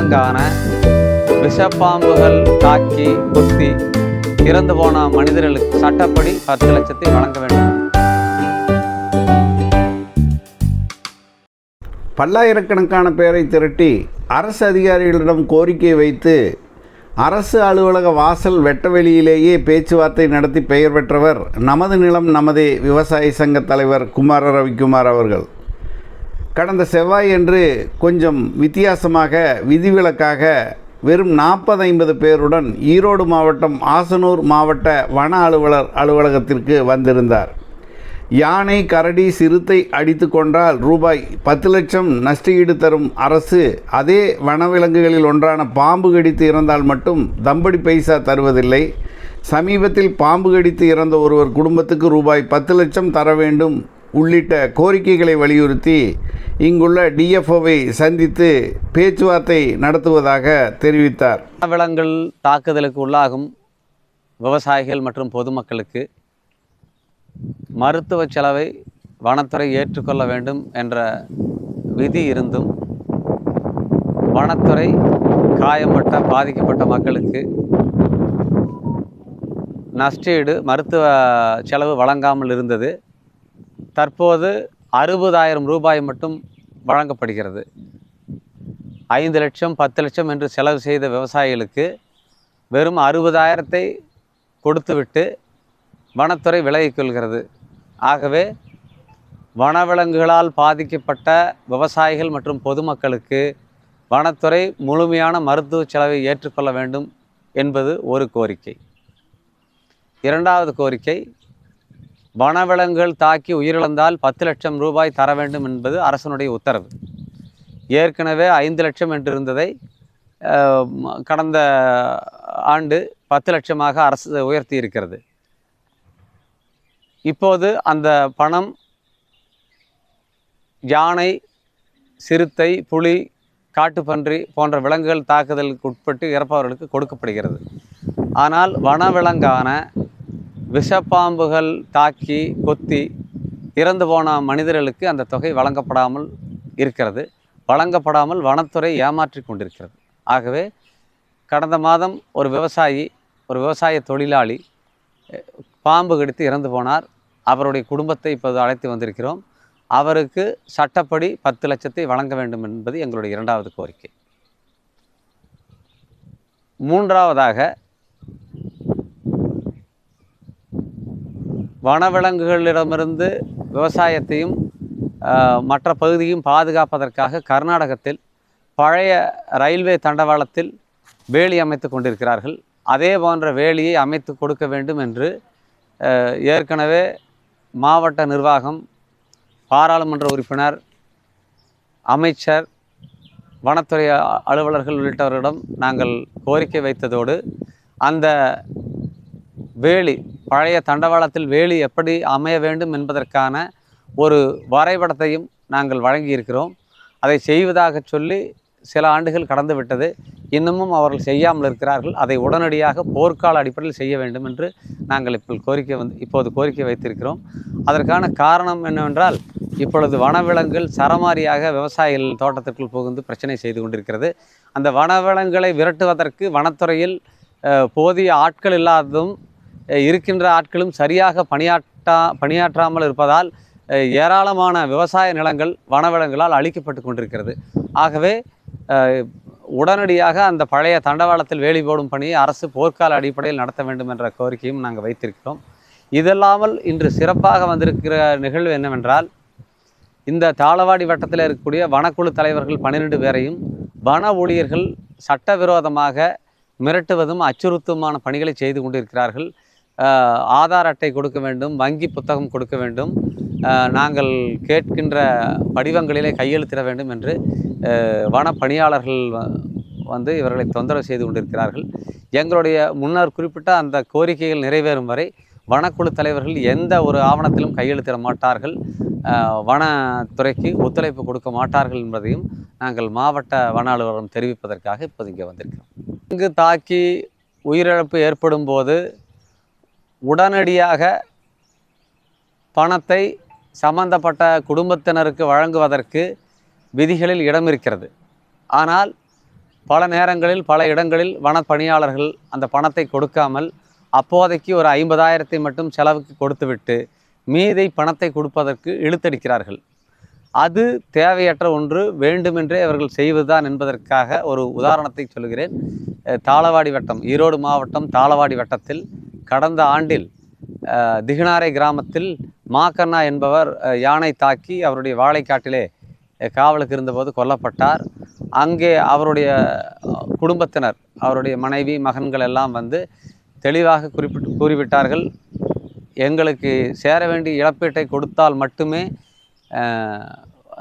வனவிலங்கான விஷப்பாம்புகள் தாக்கி குத்தி இறந்து போன மனிதர்களுக்கு சட்டப்படி பத்து லட்சத்தை வழங்க வேண்டும். பல்லாயிரக்கணக்கான பேரை திரட்டி அரசு அதிகாரிகளிடம் கோரிக்கை வைத்து அரசு அலுவலக வாசல் வெட்டவெளியிலேயே பேச்சுவார்த்தை நடத்தி பெயர் பெற்றவர் நமது நிலம் நமதே விவசாய சங்க தலைவர் குமார ரவிக்குமார் அவர்கள். கடந்த செவ்வாயன்று கொஞ்சம் வித்தியாசமாக விதிவிலக்காக வெறும் நாற்பது ஐம்பது பேருடன் ஈரோடு மாவட்டம் ஆசனூர் மாவட்ட வன அலுவலர் அலுவலகத்திற்கு வந்திருந்தார். யானை கரடி சிறுத்தை அடித்து கொண்டால் ரூபாய் பத்து லட்சம் நஷ்டஈடு தரும் அரசு அதே வனவிலங்குகளில் ஒன்றான பாம்பு கடித்து இறந்தால் மட்டும் தம்படி பைசா தருவதில்லை. சமீபத்தில் பாம்பு கடித்து இறந்த ஒருவர் குடும்பத்துக்கு ரூபாய் பத்து லட்சம் தர வேண்டும் உள்ளிட்ட கோரிக்கைகளை வலியுறுத்தி இங்குள்ள டிஎஃப்ஓவை சந்தித்து பேச்சுவார்த்தை நடத்துவதாக தெரிவித்தார். வனவிலங்குகள் தாக்குதலுக்கு உள்ளாகும் விவசாயிகள் மற்றும் பொதுமக்களுக்கு மருத்துவ செலவை வனத்துறை ஏற்றுக்கொள்ள வேண்டும் என்ற விதி இருந்தும் வனத்துறை காயம்பட்ட பாதிக்கப்பட்ட மக்களுக்கு நஷ்டீடு மருத்துவ செலவு வழங்காமல் இருந்தது. தற்போது அறுபதாயிரம் ரூபாய் மட்டும் வழங்கப்படுகிறது. ஐந்து லட்சம் பத்து லட்சம் என்று செலவு செய்த விவசாயிகளுக்கு வெறும் அறுபதாயிரத்தை கொடுத்துவிட்டு வனத்துறை விலகிக் கொள்கிறது. ஆகவே வனவிலங்குகளால் பாதிக்கப்பட்ட விவசாயிகள் மற்றும் பொதுமக்களுக்கு வனத்துறை முழுமையான மருத்துவ செலவை ஏற்றுக்கொள்ள வேண்டும் என்பது ஒரு கோரிக்கை. இரண்டாவது கோரிக்கை வனவிலங்குகள் தாக்கி உயிரிழந்தால் பத்து லட்சம் ரூபாய் தர வேண்டும் என்பது அரசனுடைய உத்தரவு. ஏற்கனவே ஐந்து லட்சம் என்று இருந்ததை கடந்த ஆண்டு பத்து லட்சமாக அரசு உயர்த்தி இருக்கிறது இப்போது அந்த பணம் யானை சிறுத்தை புலி காட்டுப்பன்றி போன்ற விலங்குகள் தாக்குதலுக்கு உட்பட்டு இறப்பவர்களுக்கு கொடுக்கப்படுகிறது. ஆனால் வனவிலங்கான விஷப்பாம்புகள் தாக்கி கொத்தி இறந்து போன மனிதர்களுக்கு அந்த தொகை வழங்கப்படாமல் இருக்கிறது. வழங்கப்படாமல் வனத்துறை ஏமாற்றி கொண்டிருக்கிறது. ஆகவே கடந்த மாதம் ஒரு விவசாயி ஒரு விவசாய தொழிலாளி பாம்பு கடித்து இறந்து போனார். அவருடைய குடும்பத்தை இப்போது அழைத்து வந்திருக்கிறோம். அவருக்கு சட்டப்படி பத்து லட்சத்தை வழங்க வேண்டும் என்பது எங்களுடைய இரண்டாவது கோரிக்கை. மூன்றாவதாக வனவிலங்குகளிடமிருந்து விவசாயத்தையும் மற்ற பகுதியும் பாதுகாப்பதற்காக கர்நாடகத்தில் பழைய ரயில்வே தண்டவாளத்தில் வேலி அமைத்து கொண்டிருக்கிறார்கள். அதே போன்ற வேலியை அமைத்து கொடுக்க வேண்டும் என்று ஏற்கனவே மாவட்ட நிர்வாகம் பாராளுமன்ற உறுப்பினர் அமைச்சர் வனத்துறை அலுவலர்கள் உள்ளிட்டவர்களிடம் நாங்கள் கோரிக்கை வைத்ததோடு அந்த வேலி பழைய தண்டவாளத்தில் வேலி எப்படி அமைய வேண்டும் என்பதற்கான ஒரு வரைபடத்தையும் நாங்கள் வழங்கியிருக்கிறோம். அதை செய்வதாக சொல்லி சில ஆண்டுகள் கடந்து விட்டது. இன்னமும் அவர்கள் செய்யாமல் இருக்கிறார்கள். அதை உடனடியாக போர்க்கால அடிப்படையில் செய்ய வேண்டும் என்று நாங்கள் இப்போ கோரிக்கை வந்து இப்போது கோரிக்கை வைத்திருக்கிறோம். அதற்கான காரணம் என்னவென்றால் இப்பொழுது வனவிலங்குகள் சரமாரியாக விவசாயிகள் தோட்டத்திற்குள் புகுந்து பிரச்சனை செய்து கொண்டிருக்கிறது. அந்த வனவிலங்குகளை விரட்டுவதற்கு வனத்துறையில் போதிய ஆட்கள் இல்லாததும் இருக்கின்ற ஆட்களும் சரியாக பணியாற்றா பணியாற்றாமல் இருப்பதால் ஏராளமான விவசாய நிலங்கள் வனவிலங்குகளால் அழிக்கப்பட்டு கொண்டிருக்கிறது. ஆகவே உடனடியாக அந்த பழைய தண்டவாளத்தில் வேலி போடும் பணியை அரசு போர்க்கால அடிப்படையில் நடத்த வேண்டும் என்ற கோரிக்கையும் நாங்கள் வைத்திருக்கிறோம். இதல்லாமல் இன்று சிறப்பாக வந்திருக்கிற நிகழ்வு என்னவென்றால் இந்த தாளவாடி வட்டத்தில் இருக்கக்கூடிய வனக்குழு தலைவர்கள் பன்னிரெண்டு பேரையும் வன ஊழியர்கள் சட்டவிரோதமாக மிரட்டுவதும் அச்சுறுத்துமான பணிகளை செய்து கொண்டிருக்கிறார்கள். ஆதார் அட்டை கொடுக்க வேண்டும் வங்கி புத்தகம் கொடுக்க வேண்டும். நாங்கள் கேட்கின்ற படிவங்களிலே கையெழுத்திட வேண்டும் என்று வன பணியாளர்கள் வ- வந்து இவர்களை தொந்தரவு செய்து கொண்டிருக்கிறார்கள். எங்களுடைய முன்னர் குறிப்பிட்ட அந்த கோரிக்கைகள் நிறைவேறும் வரை வனக்குழு தலைவர்கள் எந்த ஒரு ஆவணத்திலும் கையெழுத்திட மாட்டார்கள். வனத்துறைக்கு ஒத்துழைப்பு கொடுக்க மாட்டார்கள் என்பதையும் நாங்கள் மாவட்ட வன அலுவலகம் தெரிவிப்பதற்காக இப்போது இங்கே வந்திருக்கிறோம். இங்கு தாக்கி உயிரிழப்பு ஏற்படும் போது உடனடியாக பணத்தை சம்பந்தப்பட்ட குடும்பத்தினருக்கு வழங்குவதற்கு விதிகளில் இடம் இருக்கிறது. ஆனால் பல நேரங்களில் பல இடங்களில் வனப்பணியாளர்கள் அந்த பணத்தை கொடுக்காமல் அப்போதைக்கு ஒரு ஐம்பதாயிரத்தை மட்டும் செலவுக்கு கொடுத்துவிட்டு மீதை பணத்தை கொடுப்பதற்கு இழுத்தடிக்கிறார்கள். அது தேவையற்ற ஒன்று வேண்டுமென்றே அவர்கள் செய்வதுதான் என்பதற்காக ஒரு உதாரணத்தை சொல்கிறேன். தாளவாடி வட்டம் ஈரோடு மாவட்டம் தாளவாடி வட்டத்தில் கடந்த ஆண்டில் திகினாரை கிராமத்தில் மாக்கண்ணா என்பவர் யானை தாக்கி அவருடைய வாழைக்காட்டிலே காவலுக்கு இருந்தபோது கொல்லப்பட்டார். அங்கே அவருடைய குடும்பத்தினர் அவருடைய மனைவி மகன்கள் எல்லாம் வந்து தெளிவாக குறிப்பிட்டு கூறிவிட்டார்கள். எங்களுக்கு சேர வேண்டிய இழப்பீட்டை கொடுத்தால் மட்டுமே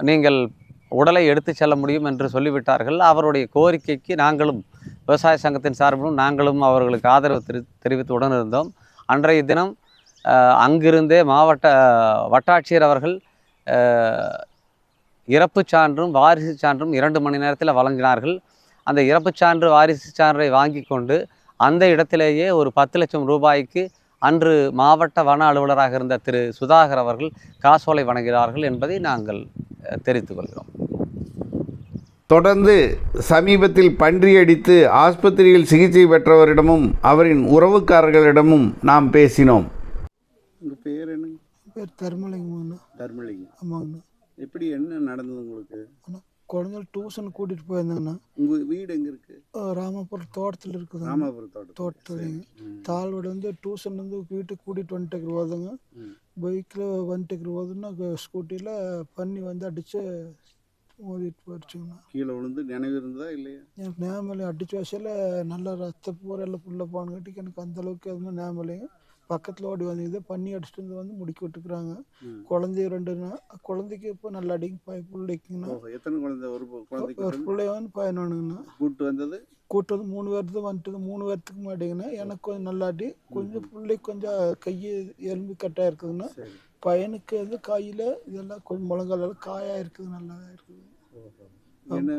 நீங்கள் உடலை எடுத்து செல்ல முடியும் என்று சொல்லிவிட்டார்கள். அவருடைய கோரிக்கைக்கு நாங்களும் விவசாய சங்கத்தின் சார்பிலும் நாங்களும் அவர்களுக்கு ஆதரவு தெரி தெரிவித்து உடனிருந்தோம் அன்றைய தினம் அங்கிருந்தே மாவட்ட வட்டாட்சியர் அவர்கள் இறப்பு இறப்புச் சான்றும் வாரிசு சான்றும் இரண்டு மணி நேரத்தில் வழங்கினார்கள். அந்த இறப்புச் சான்று வாரிசு சான்றை வாங்கி கொண்டு அந்த இடத்திலேயே ஒரு பத்து லட்சம் ரூபாய்க்கு அன்று மாவட்ட வன அலுவலராக இருந்த திரு சுதாகர் அவர்கள் காசோலை வழங்கினார்கள் என்பதை நாங்கள் அஹ், தெரிவித்துக் கொள்கிறோம். தொடர்ந்து சமீபத்தில் பன்றி அடித்து ஆஸ்பத்திரியில் சிகிச்சை பெற்றவரிடமும் அவரின் உறவுக்காரர்களிடமும் நாம் பேசினோம். உங்கள் பேர் என்ன? பேர் தர்மலிங்கம்ண்ணா தர்மலிங்கம். ஆமாங்கண்ணா எப்படி என்ன நடந்தது உங்களுக்கு? அண்ணா குழந்தைகள் டியூஷன் கூட்டிகிட்டு போயிருந்தாங்கண்ணா உங்கள் வீடு எங்கே இருக்குது ராமபுரம் தோட்டத்தில். இருக்குதுங்க ராமபுரம் தோட்டம் தோட்டத்துலேங்க தாழ்வோடு வந்து டியூஷன் வந்து வீட்டுக்கு கூட்டிகிட்டு வந்துட்டு போதுங்க. பைக்கில் வந்துட்டு போதுன்னா ஸ்கூட்டியில் பண்ணி வந்து அடித்து மோதிட்டு போயிடுச்சுங்கண்ணா கீழே விழுந்து நினைவு இருந்ததா இல்லையா? எனக்கு நேமலை அடித்த வசையில் நல்லா ரத்த பூரெல்லாம் புள்ள போனங்காட்டிக்கு எனக்கு அந்த அளவுக்கு எதுவுமே நேமலைங்க பக்கத்தில் ஓடி வந்து பண்ணி அடிச்சுட்டு வந்து வந்து முடிக்க விட்டுக்கிறாங்க. குழந்தைய ரெண்டுண்ணா குழந்தைக்கு இப்போ நல்லா அடிங்க பய பிள்ளைக்குங்கண்ணா எத்தனை குழந்தை? ஒரு குழந்தைக்கு ஒரு பிள்ளைய வந்து பதினொன்றுங்கண்ணா கூட்டு வந்தது? கூட்டு வந்து மூணு பேர் தான் வந்துட்டு மூணு பேர்த்துக்கு மாட்டேங்கண்ணா எனக்கு கொஞ்சம் நல்லாட்டி கொஞ்சம் பிள்ளைக்கு கொஞ்சம் கையை எலும்பு கட்டாக இருக்குதுண்ணா சரி. பையனுக்கு வந்து கையில் இதெல்லாம் கொஞ்சம் முழங்காலெல்லாம் காயாக இருக்குது நல்லா இருக்குது. என்ன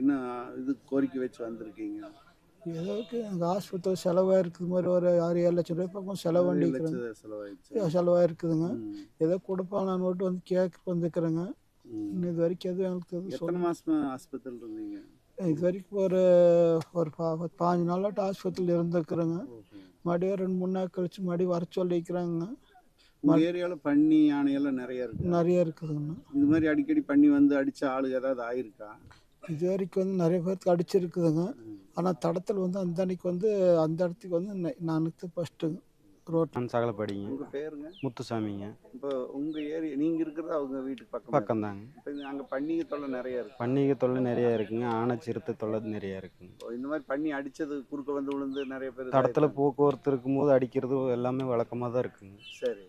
என்ன இது கோரிக்கை வச்சு வந்திருக்கீங்க? ஏதோக்கு எனக்கு ஆஸ்பத்திரி செலவாக இருக்குது மாதிரி ஒரு ஆறு ஏழு லட்சம் ரூபாய் பக்கம் செலவு ஏழு பண்ணிக்கிறேங்க லட்சம் செலவாயிடுச்சு. செலவாக இருக்குதுங்க. ஏதோ கொடுப்பாங்கன்னு மட்டும் வந்து கேட்க வந்துக்கிறேங்க. இது வரைக்கும் எதுவும் எதுவும் எத்தனை மாசமா ஆஸ்பத்திரியில் இருந்தீங்க? இது வரைக்கும் ஒரு ஒரு பா பாஞ்சு நாளாட்டு ஆஸ்பத்திரியில் இருந்துக்கிறேங்க மறுபடியும் ரெண்டு மூணு நாள் கழிச்சு மறுபடியும் வர சொல்லிக்கிறாங்க உங்க ஏரியாவில் பன்னி யானையெல்லாம் நிறைய இருக்கு? நிறைய இருக்குதுங்கண்ணா இந்த மாதிரி அடிக்கடி பண்ணி வந்து அடிச்ச ஆளு ஏதாவது ஆயிருக்கா? இது வரைக்கும் வந்து நிறைய பேருக்கு அடிச்சிருக்குதுங்க. ஆனால் தடத்தில் வந்து அந்த அன்னைக்கு வந்து அந்த இடத்துக்கு வந்து ந- நானுக்கு ஃபஸ்ட்டுங்க ரோட். நான் சகலப்படிங்க. உங்க பேருங்க? முத்துசாமிங்க. இப்போ உங்க ஏரியா நீங்க இருக்கிறது அவங்க வீட்டுக்கு பக்கம்? பக்கம் தாங்க இப்போ அங்க பன்னிகை தொல்லை நிறைய இருக்கு. பன்னிகை தொல்லை நிறைய இருக்குங்க. ஆனை சிறுத்தை தொல்லை நிறைய இருக்குங்க. இந்த மாதிரி பண்ணி அடிச்சது குறுக்க வந்து விழுந்து நிறைய பேர் தடத்தில். போக்குவரத்து இருக்கும்போது அடிக்கிறது எல்லாமே வழக்கமாக தான் இருக்குங்க. சரி.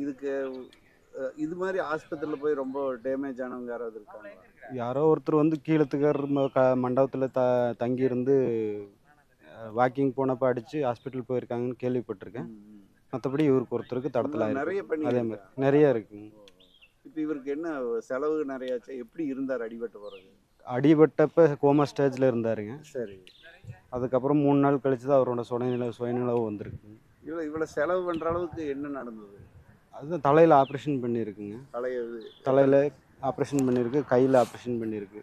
இதுக்கு இது மாதிரி ஆஸ்பத்திரியில் போய் ரொம்ப டேமேஜ் ஆனவங்க யாராவது இருக்காங்க யாரோ ஒருத்தர் வந்து கீழத்துக்கார் க மண்டபத்தில் த தங்கியிருந்து வாக்கிங் போனப்போ அடித்து ஹாஸ்பிட்டல் போயிருக்காங்கன்னு கேள்விப்பட்டிருக்கேன். மற்றபடி இவருக்கு ஒருத்தருக்கு தடத்தில் நிறைய பண்ணி அதே மாதிரி நிறைய இருக்குங்க இப்போ இவருக்கு என்ன செலவு நிறைய ஆச்சு எப்படி இருந்தார் அடிபட்டு போறது? அடிபட்டப்ப கோமா ஸ்டேஜில் இருந்தாருங்க. சரி. அதுக்கப்புறம் மூணு நாள் கழிச்சு தான் அவரோட சுயநிலை சுயநிலவு வந்திருக்குங்க இவ்வளோ இவ்வளோ செலவு பண்ற அளவுக்கு என்ன நடந்தது? அதுதான் தலையில் ஆப்ரேஷன் பண்ணியிருக்குங்க. தலைய தலையில் ஆப்ரேஷன் பண்ணியிருக்கு கையில் ஆப்ரேஷன் பண்ணியிருக்கு.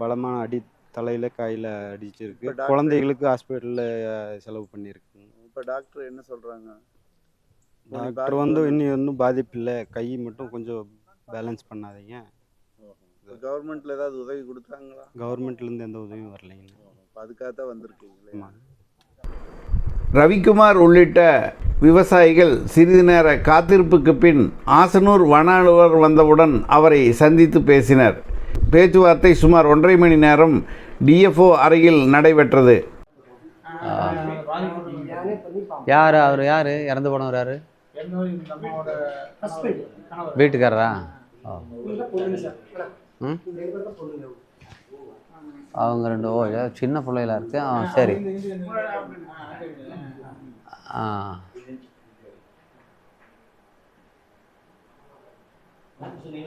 பலமான அடி தலையில் கையில் அடிச்சிருக்கு. குழந்தைகளுக்கு ஹாஸ்பிட்டலில் செலவு பண்ணியிருக்குங்க இப்போ டாக்டர் என்ன சொல்றாங்க? டாக்டர் வந்து இன்னும் இன்னும் பாதிப்பு இல்லை. கை மட்டும் கொஞ்சம் பேலன்ஸ் பண்ணாதீங்க. கவர்மெண்ட்ல ஏதாவது உதவி கொடுத்தாங்களா? கவர்மெண்ட்லேருந்து எந்த உதவியும் வரலைங்க. அதுக்காக தான் வந்திருக்கீங்களே ரவிக்குமார் உள்ளிட்ட விவசாயிகள் சிறிது நேர காத்திருப்புக்கு பின் ஆசனூர் வன அலுவலர் வந்தவுடன் அவரை சந்தித்து பேசினர். பேச்சுவார்த்தை சுமார் ஒன்றரை மணி நேரம் டிஎஃப்ஓ அறையில் நடைபெற்றது. யார் அவர் யார்? இறந்து போனவர் யார்? வீட்டுக்காரரா? அவங்க ரெண்டு ஓ சின்ன பிள்ளைகளா இருக்கு. ஆ சரி.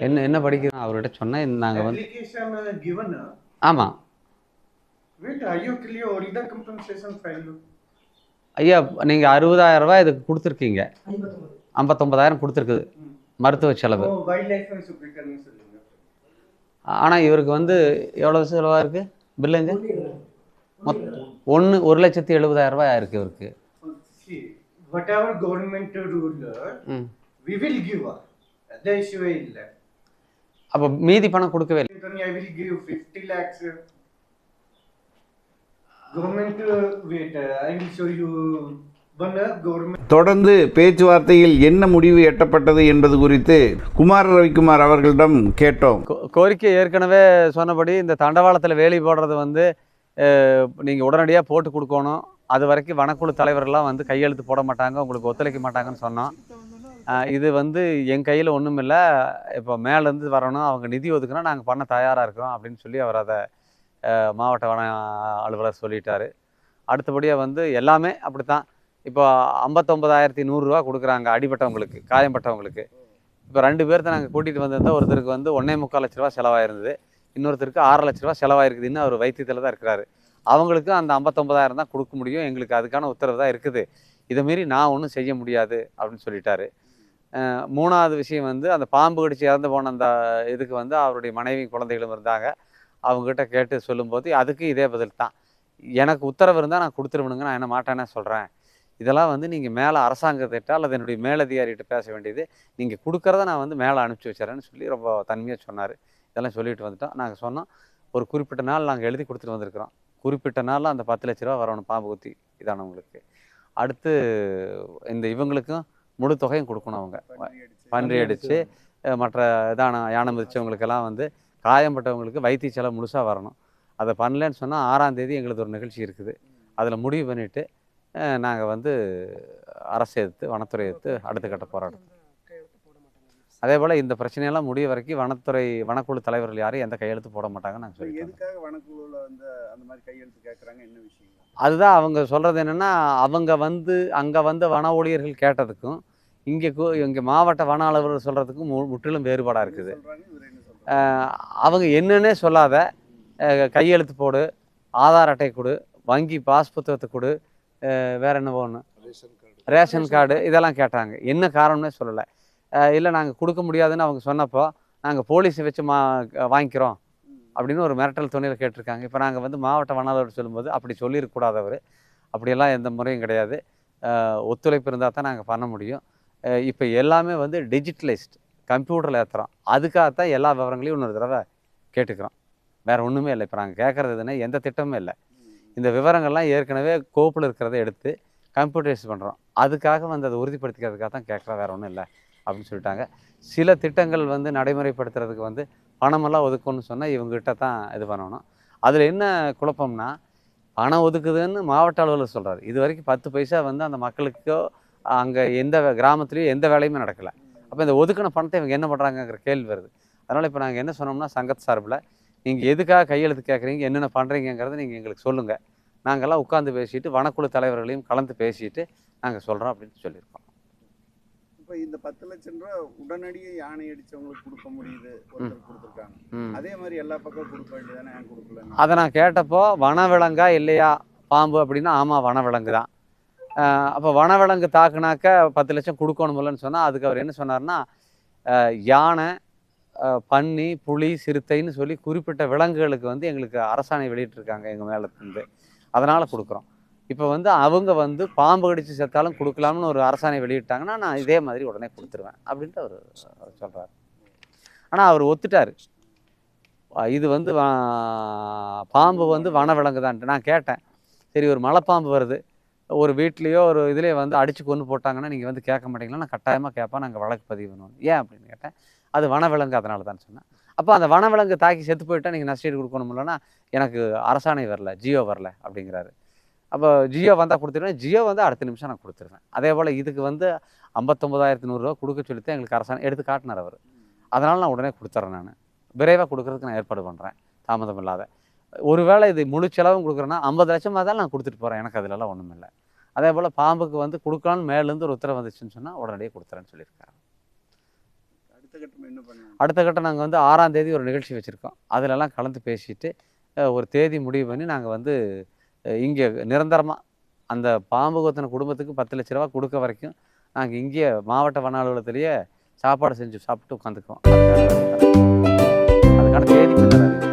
என்ன என்ன படிக்கிறோம்? அவர்கிட்ட சொன்னேன் நாங்கள் வந்து uh, uh, ஆமாம்? ஐயா நீங்கள் அறுபதாயிரம் ரூபாய் இதுக்கு கொடுத்துருக்கீங்க. ஐம்பத்தொம்பதாயிரம் கொடுத்துருக்குது. மருத்துவ செலவு. ஆனால் இவருக்கு வந்து எவ்வளோ செலவாக இருக்குது பில்லுங்க? மொத் ஒன்று ஒரு லட்சத்தி எழுபதாயிரம் ரூபாய் ஆயிருக்கு இவருக்கு. Whatever government rule, ம் we will give. The issue is that. அப்போ மீதி பணம் கொடுக்கவே இல்லை Then I will give 50 lakhs. Government, uh, wait, uh, I will show you one uh, government. தொடர்ந்து பேச்சுவார்த்தையில் என்ன முடிவு எட்டப்பட்டது என்பது குறித்து குமார ரவிக்குமார் அவர்களிடம் கேட்டோம் கோ- கோரிக்கை ஏற்கனவே சொன்னபடி இந்த தண்டவாளத்தில் வேலி போடுறது வந்து நீங்கள் உடனடியாக போட்டு கொடுக்கணும் அது வரைக்கும் வனக்குழு தலைவர்கள்லாம் வந்து கையெழுத்து போட மாட்டாங்க உங்களுக்கு ஒத்துழைக்க மாட்டாங்கன்னு சொன்னோம் இது வந்து என் கையில் ஒன்றும் இல்லை. இப்போ மேலேருந்து வரணும் அவங்க நிதி ஒதுக்குனா நாங்கள் பண்ண தயாராக இருக்கிறோம் அப்படின்னு சொல்லி அவர் அதை மாவட்ட வன அலுவலர் சொல்லிட்டார். அடுத்தபடியாக வந்து எல்லாமே அப்படி தான் இப்போ ஐம்பத்தொம்பதாயிரத்தி நூறுரூவா கொடுக்குறாங்க அடிபட்டவங்களுக்கு காயம்பட்டவங்களுக்கு. இப்போ ரெண்டு பேர்த்த நாங்கள் கூட்டிகிட்டு வந்திருந்தா ஒருத்தருக்கு வந்து ஒன்றே முக்கால் லட்ச ரூபா செலவாயிருந்தது. இன்னொருத்தருக்கு ஆறு லட்ச ரூபா செலவாயிருக்குதுன்னு அவர் வைத்தியத்தில் தான் இருக்கிறாரு. அவங்களுக்கு அந்த ஐம்பத்தொம்பதாயிரம் தான் கொடுக்க முடியும். எங்களுக்கு அதுக்கான உத்தரவு தான் இருக்குது. இதை மாரி நான் ஒன்றும் செய்ய முடியாது அப்படின்னு சொல்லிட்டாரு. மூணாவது விஷயம் வந்து அந்த பாம்பு கடிச்சு இறந்து போன அந்த இதுக்கு வந்து அவருடைய மனைவி குழந்தைகளும் இருந்தாங்க. அவங்ககிட்ட கேட்டு சொல்லும்போது அதுக்கு இதே பதில் தான். எனக்கு உத்தரவு இருந்தால் நான் கொடுத்துருவணுங்க நான் என்ன மாட்டேன்னே சொல்கிறேன் இதெல்லாம் வந்து நீங்கள் மேலே அரசாங்கத்திட்ட அல்லது என்னுடைய மேலதிகாரிகிட்ட பேச வேண்டியது. நீங்கள் கொடுக்குறத நான் வந்து மேலே அனுப்பிச்சி வச்சுறேன்னு சொல்லி ரொம்ப தன்மையாக சொன்னார். இதெல்லாம் சொல்லிட்டு வந்துட்டோம். நாங்கள் சொன்னோம். ஒரு குறிப்பிட்ட நாள் நாங்கள் எழுதி கொடுத்துட்டு வந்திருக்கிறோம். குறிப்பிட்ட நாளில் அந்த பத்து லட்ச ரூபா வரணும் பாம்பு குத்தி இதானவங்களுக்கு அடுத்து இந்த இவங்களுக்கும் முழு தொகையும் கொடுக்கணும் அவங்க. பன்றி அடித்து மற்ற இதான யானை மிதிச்சவங்களுக்கெல்லாம் வந்து காயம்பட்டவங்களுக்கு வைத்திய செலவு முழுசாக வரணும். அதை பண்ணலன்னு சொன்னால் ஆறாம் தேதி எங்களுக்கு ஒரு நிகழ்ச்சி இருக்குது. அதில் முடிவு பண்ணிவிட்டு நாங்கள் வந்து அரசு எதிர்த்து வனத்துறை எதிர்த்து அடுத்த கட்ட போராட்டம். அதே போல் இந்த பிரச்சனையெல்லாம் முடிய வரைக்கும் வனத்துறை வனக்குழு தலைவர்கள் யாரும் எந்த கையெழுத்து போட மாட்டாங்கன்னு நாங்கள் சொல்லிட்டோம் வந்து அந்த மாதிரி கையெழுத்து கேட்குறாங்க என்ன விஷயம் அதுதான் அவங்க சொல்கிறது என்னென்னா அவங்க வந்து அங்கே வந்து வன ஊழியர்கள் கேட்டதுக்கும் இங்கே இங்கே மாவட்ட வன அலுவலர் சொல்கிறதுக்கும் மு முற்றிலும் வேறுபாடாக இருக்குது. அவங்க என்னன்னே சொல்லாத கையெழுத்து போடு ஆதார் அட்டை கொடு வங்கி பாஸ் புத்தகத்தை கொடு வேற என்ன ஒன்று ரேஷன் கார்டு. இதெல்லாம் கேட்டாங்க. என்ன காரணம்னே சொல்லலை. இல்லை நாங்கள் கொடுக்க முடியாதுன்னு அவங்க சொன்னப்போ நாங்கள் போலீஸை வச்சு மா வாங்கிக்கிறோம். அப்படின்னு ஒரு மிரட்டல் துணியில் கேட்டிருக்காங்க. இப்போ நாங்கள் வந்து மாவட்ட வனாளர் சொல்லும்போது அப்படி சொல்லியிருக்கக்கூடாது அவர் அப்படியெல்லாம் எந்த முறையும் கிடையாது. ஒத்துழைப்பு இருந்தால் தான் நாங்கள் பண்ண முடியும். இப்போ எல்லாமே வந்து டிஜிட்டலைஸ்ட் கம்ப்யூட்டரில் ஏற்றுறோம் அதுக்காகத்தான் எல்லா விவரங்களையும் இன்னொரு தடவை கேட்டுக்கிறோம். வேறு ஒன்றுமே இல்லை. இப்போ நாங்கள் கேட்குறது எதுனா எந்த திட்டமும் இல்லை. இந்த விவரங்கள்லாம் ஏற்கனவே கோப்பில் இருக்கிறத எடுத்து கம்ப்யூட்டரைஸ் பண்ணுறோம் அதுக்காக வந்து அதை உறுதிப்படுத்திக்கிறதுக்காக தான் கேட்குறோம் வேறு ஒன்றும் இல்லை. அப்படின்னு சொல்லிட்டாங்க. சில திட்டங்கள் வந்து நடைமுறைப்படுத்துறதுக்கு வந்து பணமெல்லாம் ஒதுக்கணும்னு சொன்னால் இவங்ககிட்ட தான் இது பண்ணணும். அதில் என்ன குழப்பம்னா பணம் ஒதுக்குதுன்னு மாவட்ட அளவில் சொல்கிறார் இது வரைக்கும் பத்து பைசா வந்து அந்த மக்களுக்கோ அங்கே எந்த கிராமத்துலேயோ எந்த வேலையுமே நடக்கலை. அப்போ இந்த ஒதுக்கின பணத்தை இவங்க என்ன பண்ணுறாங்கங்கிற கேள்வி வருது. அதனால் இப்போ நாங்கள் என்ன சொன்னோம்னா சங்கத் சார்பில் நீங்கள் எதுக்காக கையெழுத்து கேட்குறீங்க என்னென்ன பண்ணுறீங்கிறத நீங்கள் எங்களுக்கு சொல்லுங்கள் நாங்கள்லாம் உட்காந்து பேசிட்டு வனக்குழு தலைவர்களையும் கலந்து பேசிட்டு நாங்கள் சொல்கிறோம் அப்படின்னு சொல்லியிருக்கோம். இப்போ இந்த பத்து லட்சம் ரூபா உடனடியே யானை அடிச்சவங்களுக்கு கொடுக்க முடியுது. ஒருத்தர் கொடுத்துருக்காங்க. அதே மாதிரி எல்லா பக்கம் கொடுக்க வேண்டியதானே ஏன் கொடுக்கல அதை நான் கேட்டப்போ வனவிலங்கா இல்லையா பாம்பு அப்படின்னா ஆமாம் வனவிலங்கு தான். அப்போ வனவிலங்கு தாக்குனாக்க பத்து லட்சம் கொடுக்கணுமில்லன்னு சொன்னால் அதுக்கு அவர் என்ன சொன்னார்னா யானை பன்னி புலி சிறுத்தைன்னு சொல்லி குறிப்பிட்ட விலங்குகளுக்கு வந்து எங்களுக்கு அரசாணை வெளியிட்டிருக்காங்க எங்கள் மேலேருந்து. அதனால் கொடுக்குறோம். இப்போ வந்து அவங்க வந்து பாம்பு கடிச்சு செத்தாலும் கொடுக்கலாம்னு ஒரு அரசாணை வெளியிட்டாங்கன்னா நான் இதே மாதிரி உடனே கொடுத்துருவேன் அப்படின்ட்டு அவர் சொல்கிறார் ஆனால் அவர் ஒத்துட்டார். இது வந்து பாம்பு வந்து வனவிலங்கு தான்ட்டு நான் கேட்டேன். சரி ஒரு மலைப்பாம்பு வருது. ஒரு வீட்லேயோ ஒரு இதுலேயே வந்து அடித்து கொண்டு போட்டாங்கன்னா நீங்கள் வந்து கேட்க மாட்டீங்களா? நான் கட்டாயமாக கேட்பேன். நாங்கள் வழக்கு பதிவு பண்ணுவோம் ஏன் அப்படின்னு கேட்டேன். அது வனவிலங்கு அதனால தான் சொன்னேன். அப்போ அந்த வனவிலங்கு தாக்கி செத்து போயிட்டா நீங்கள் நஷ்டீடு கொடுக்கணும்லன்னா எனக்கு அரசாணை வரல ஜியோ வரல அப்படிங்கிறாரு. அப்போ ஜியோ வந்தால் கொடுத்துருவேன் ஜியோ வந்து அடுத்த நிமிஷம் நான் கொடுத்துருவேன். அதே போல் இதுக்கு வந்து ஐம்பத்தொம்பதாயிரத்து நூறுரூவா கொடுக்க சொல்லித்தான் எங்களுக்கு அரசாணை எடுத்து காட்டினார் அவர். அதனால் நான் உடனே கொடுத்துட்றேன் நான். விரைவாக கொடுக்கறதுக்கு நான் ஏற்பாடு பண்ணுறேன் தாமதம் இல்லாத. ஒருவேளை இது முழு செலவும் கொடுக்குறேன்னா ஐம்பது லட்சமாக தான் நான் கொடுத்துட்டு போகிறேன் எனக்கு அதிலலாம் ஒன்றும் இல்லை. அதே போல் பாம்புக்கு வந்து கொடுக்கலான்னு மேலேருந்து ஒரு உத்தரவு வந்துச்சுன்னு சொன்னால் உடனடியே கொடுத்துறேன்னு சொல்லியிருக்காரு. அடுத்த கட்டம் நாங்கள் வந்து ஆறாம் தேதி ஒரு நிகழ்ச்சி வச்சுருக்கோம். அதிலெல்லாம் கலந்து பேசிட்டு ஒரு தேதி முடிவு பண்ணி நாங்கள் வந்து இங்கே நிரந்தரமாக அந்த பாம்பு கொத்தின குடும்பத்துக்கு பத்து லட்ச ரூபா கொடுக்க வரைக்கும் நாங்கள் இங்கேயே மாவட்ட வன அலுவலகத்திலேயே சாப்பாடு செஞ்சு சாப்பிட்டு உட்காந்துக்குவோம். அதுக்கான தேதி பின்னர்